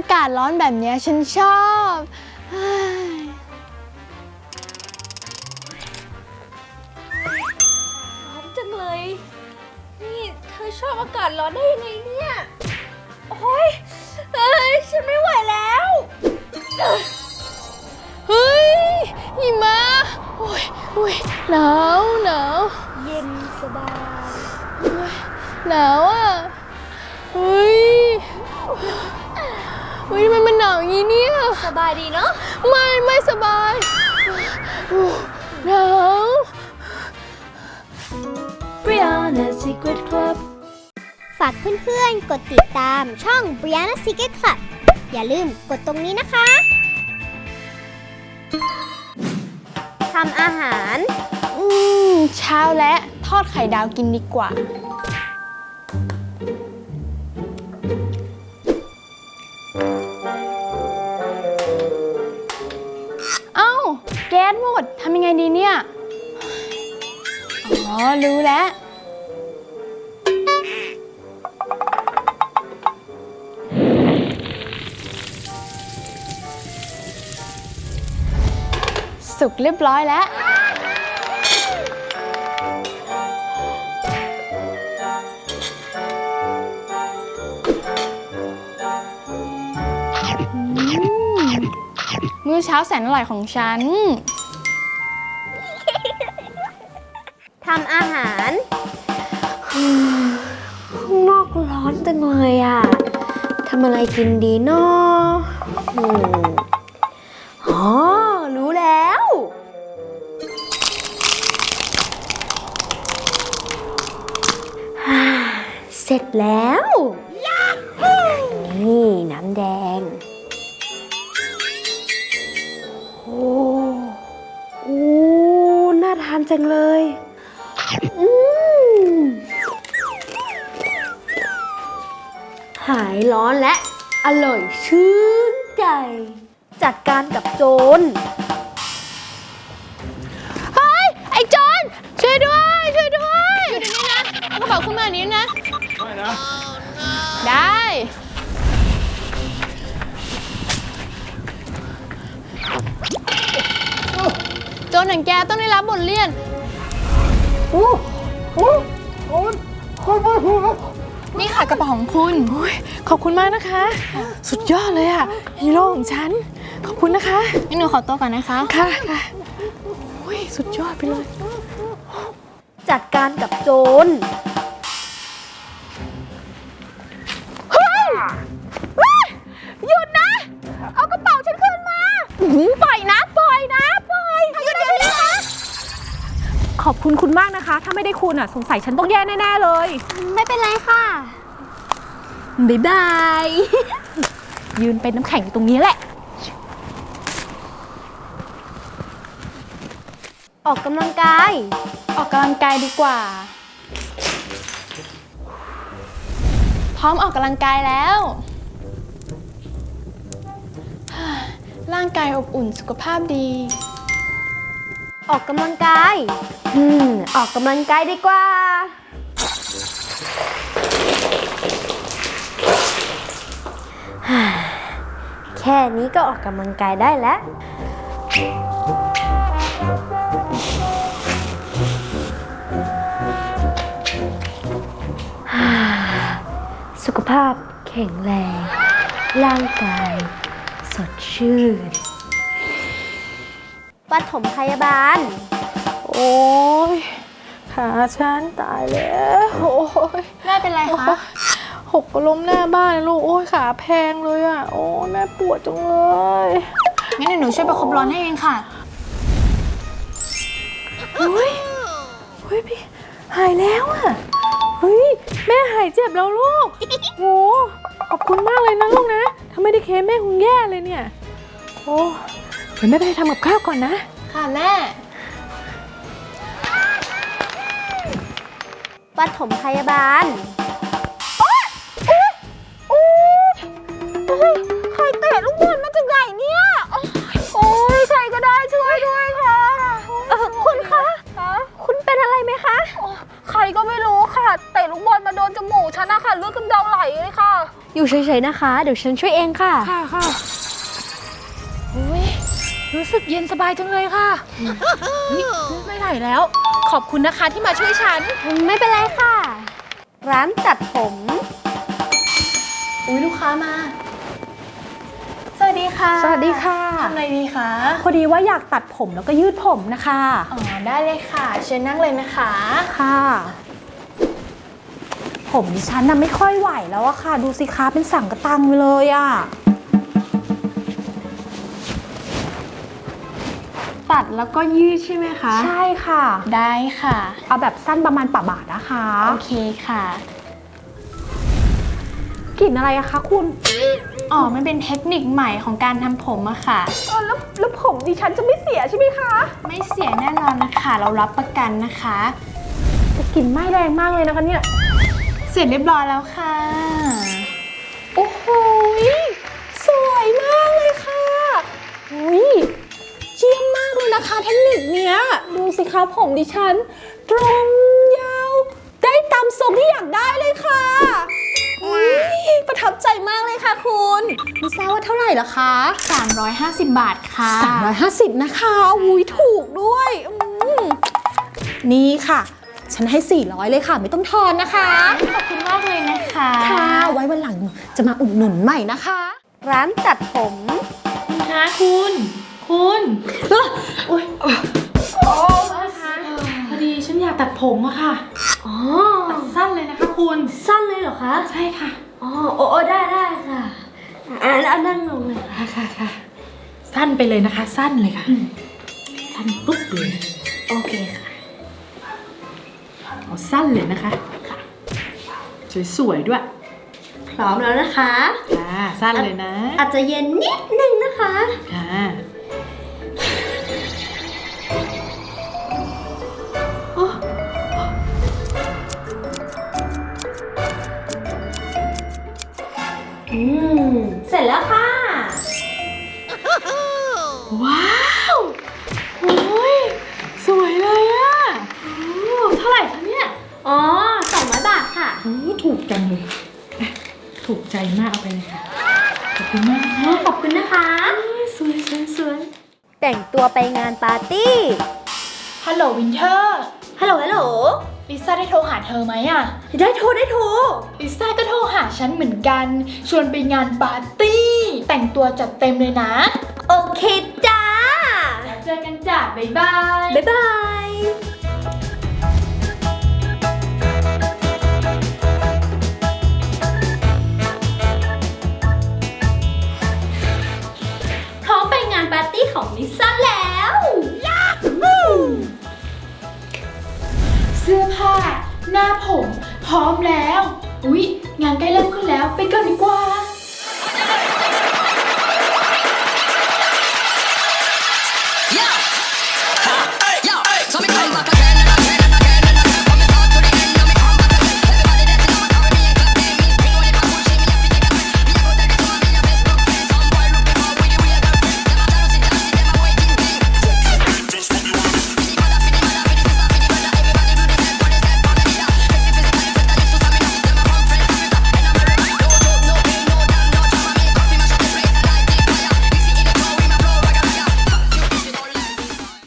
อากาศร้อนแบบเนี้ยฉันชอบเฮ้ยร้อนจังเลย นี่เธอชอบอากาศร้อนได้ยังไงเนี่ย โอ้ยเอ้ยฉันไม่ไหวแล้ว เฮ้ยหิมะโอ้ยโอ้ยหนาวหนาวเย็นสบายหนาวอะเฮ้ยเฮ้ยทำไมมันหนาวอย่างนี้เนี่ย ส บายดีเนาะไม่ไม่สบายหนาว Brianna Secret Club ฝากเพื่อนๆ กดติดตามช่อง Brianna Secret Club อย่าลืมกดตรงนี้นะคะทำอาหาร อืม เช้าและทอดไข่ดาวกินดีกว่า ดทำยังไงดีเนี่ย อ๋อ รู้แล้ว สุกเรียบร้อยแล้ว มื้อเช้าแสนอร่อยของฉัน จังเลยอะทำอะไรกินดีเนาะอ๋อ รู้แล้ว เสร็จแล้ว นี่ น้ำแดง โอ้โอ้น่าทานจังเลย หายร้อนและอร่อยชื่นใจ จัดการกับโจร เฮ้ย ไอ้โจอนช่วยด้วย ช่วยด้วยอยู่ในนี้นะเอากระเป๋าขึ้นมาอันนี้นะได้นะ ได้ โจรอย่างแกต้องได้รับบทเรียน นี่ค่ะกระเป๋าของคุณ ขอบคุณมากนะคะ สุดยอดเลยอะฮีโร่ของฉัน ขอบคุณนะคะงั้นหนูขอตัวก่อนนะคะ ค่ะค่ะโอ้ยสุดยอดไปเลย จัดการกับโจรหยุดนะ เอากระเป๋าฉันคืนมาปล่อยนะปล่อยนะ ปล่อยหยุดเดี๋ยวนี้นะ ข อบคุณคุณมากนะคะ ถ้าไม่ได้คุณอะ สงสัยฉันต้องแย่แน่ๆเลย ไม่เป็นไรค่ะ บ๊ายบาย ยืนเป็นน้ำแข็งอยู่ตรงนี้แหละ ออกกำลังกาย ออกกำลังกายดีกว่า พร้อมออกกำลังกายแล้ว ร่างกายอบอุ่นสุขภาพดี ออกกำลังกาย อืม ออกกำลังกายดีกว่า แค่นี้ก็ออกกำลังกายได้แล้ว สุขภาพแข็งแรง ร่างกาย สดชื่น ปฐมพยาบาล โอ้ยขาฉันตายแล้วโอ้ยแม่เป็นไรคะหกล้มหน้าบ้านเลยลูกโอ้ยขาแพงเลยอะโอ้ยแม่ปวดจังเลยงั้นเดี๋ยวหนูช่วยประคบร้อนให้เองค่ะเฮ้ยเฮ้ยพี่หายแล้วอะเฮ้ยแม่หายเจ็บแล้วลูกโหขอบคุณมากเลยนะลูกนะถ้าไม่ได้เคสแม่คงแย่เลยเนี่ยโอ้ เดี๋ยวแม่ไปทำกับข้าวก่อนนะ ค่ะแม่ปฐมพยาบาลใครเตะลูกบอลมาจากไหนเนี่ย โอ้ยใครก็ได้ช่วยด้วยค่ะเออคุณคะ คุณเป็นอะไรไหมคะ ใครก็ไม่รู้ค่ะ เตะลูกบอลมาโดนจมูกฉันนะคะเลือดกำเดาไหลเลยค่ะออยู่เฉยๆนะคะ เดี๋ยวฉันช่วยเองค่ะ ค่ะค่ะโอ้ย รู้สึกเย็นสบายจังเลยค่ะเฮ้ยเลือดไม่ไหลแล้ว ขอบคุณนะคะที่มาช่วยฉัน ไม่เป็นไรค่ะ ร้านตัดผม อุ้ยลูกค้ามา สวัสดีค่ะสวัสดีค่ะ ทำอะไรดีคะ พอดีว่าอยากตัดผมแล้วก็ยืดผมนะคะ อ๋อ ได้เลยค่ะ เชิญนั่งเลยนะคะ ค่ะ ผมดิฉันน่ะไม่ค่อยไหวแล้วอะค่ะ ดูสิคะเป็นสั่งกระตังไปเลยอะ ตัดแล้วก็ยืดใช่ไหมคะ ใช่ค่ะ ได้ค่ะ เอาแบบสั้นประมาณป่าบาทนะคะ โอเคค่ะ กลิ่นอะไรอะคะคุณอ๋อมันเป็นเทคนิคใหม่ของการทำผมอะค่ะ เออแล้วแล้วผมดิฉันจะไม่เสียใช่ไหมคะ ไม่เสียแน่นอนนะคะ เรารับประกันนะคะ แต่กลิ่นไหม้แรงมากเลยนะคะเนี่ย เสร็จเรียบร้อยแล้วค่ะ โอ้โห มากเลยนะคะเทคนิคเนี้ย ดูสิคะผมดิฉัน ตรงยาว ได้ตามทรงที่อยากได้เลยค่ะอุ้ยประทับใจมากเลยค่ะคุณไม่ทราบว่าเท่าไหร่ละคะ 350 บาทค่ะ350 นะคะอุ้ยถูกด้วยอืมนี่ค่ะ ฉันให้ 400 เลยค่ะ ไม่ต้องทอนนะคะ ขอบคุณมากเลยนะคะค่ะ ไว้วันหลังจะมาอุดหนุนใหม่นะคะ ร้านตัดผม คุณคะคุณ คุณ พอดีฉันอยากตัดผมอะค่ะอ๋อตัดสั้นเลยนะคะคุณ สั้นเลยเหรอคะ ใช่ค่ะอ๋อโอ้โอ้ได้ได้ค่ะอ่าแล้วนั่งลงเลยค่ะค่ะค่ะค่ะสั้นไปเลยนะคะ สั้นเลยค่ะ สั้นปุ๊บเลยโอเคค่ะเอาสั้นเลยนะคะสวยๆด้วย พร้อมแล้วนะคะ ค่ะ สั้นเลยนะ อาจจะเย็นนิดนึงนะคะ ค่ะ อืม เสร็จแล้วค่ะ ว้าวโอ้ยสวยเลยอะโอ้เท่าไหร่คะเนี่ย อ๋อสองร้อยบาทค่ะ โอ้ถูกจังเลยอะถูกใจมากเอาไปเลยค่ะ ขอบคุณมากนะคะขอบคุณนะคะ สวยสวยสวยแต่งตัวไปงานปาร์ตี้ ฮัลโหลวินเทอร์ ฮัลโหลฮัลโหล ลิซ่าได้โทรหาเธอไหมอะได้โทรได้โทรลิซ่าก็โทรหาฉันเหมือนกัน ชวนไปงานปาร์ตี้ แต่งตัวจัดเต็มเลยนะโอเคจ้าแล้วเจอกันจ้ะบ๊ายบายบ๊ายบายพร้อมไปงานปาร์ตี้ของลิซ่าแล้ว หน้าผม พร้อมแล้ว อุ๊ย งานใกล้เริ่มขึ้นแล้ว ไปก่อนดีกว่า